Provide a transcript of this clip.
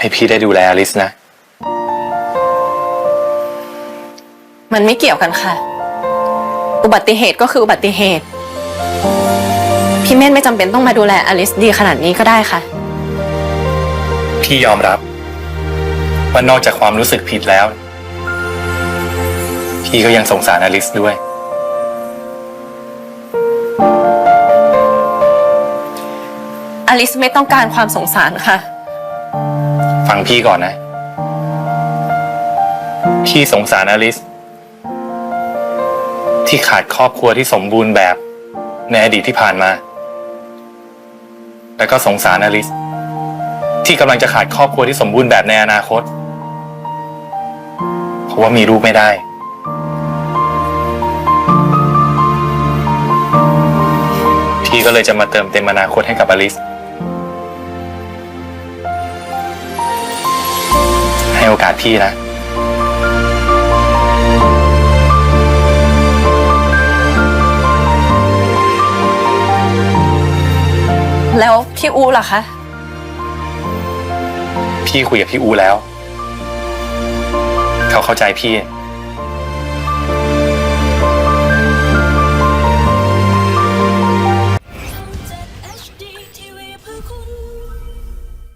ให้พี่ได้ดูแลอลิสนะ มันไม่เกี่ยวกันค่ะ อุบัติเหตุก็คืออุบัติเหตุ พี่เม่นไม่จำเป็นต้องมาดูแลอลิสดีขนาดนี้ก็ได้ค่ะ พี่ยอมรับว่านอกจากความรู้สึกผิดแล้ว พี่ก็ยังสงสารอลิสด้วย อลิสไม่ต้องการความสงสารค่ะ ฟังพี่ก่อนนะ พี่สงสารอลิส ที่ขาดครอบครัวที่สมบูรณ์แบบ ในอดีตที่ผ่านมา แล้วก็สงสารอลิส ที่กำลังจะขาดครอบครัวที่สมบูรณ์แบบในอนาคต เพราะว่ามีลูกไม่ได้ พี่ก็เลยจะมาเติมเต็มอนาคตให้กับอลิส โอกาสพี่นะ แล้วพี่อูล่ะคะ พี่คุยกับพี่อูแล้ว เขาเข้าใจพี่เ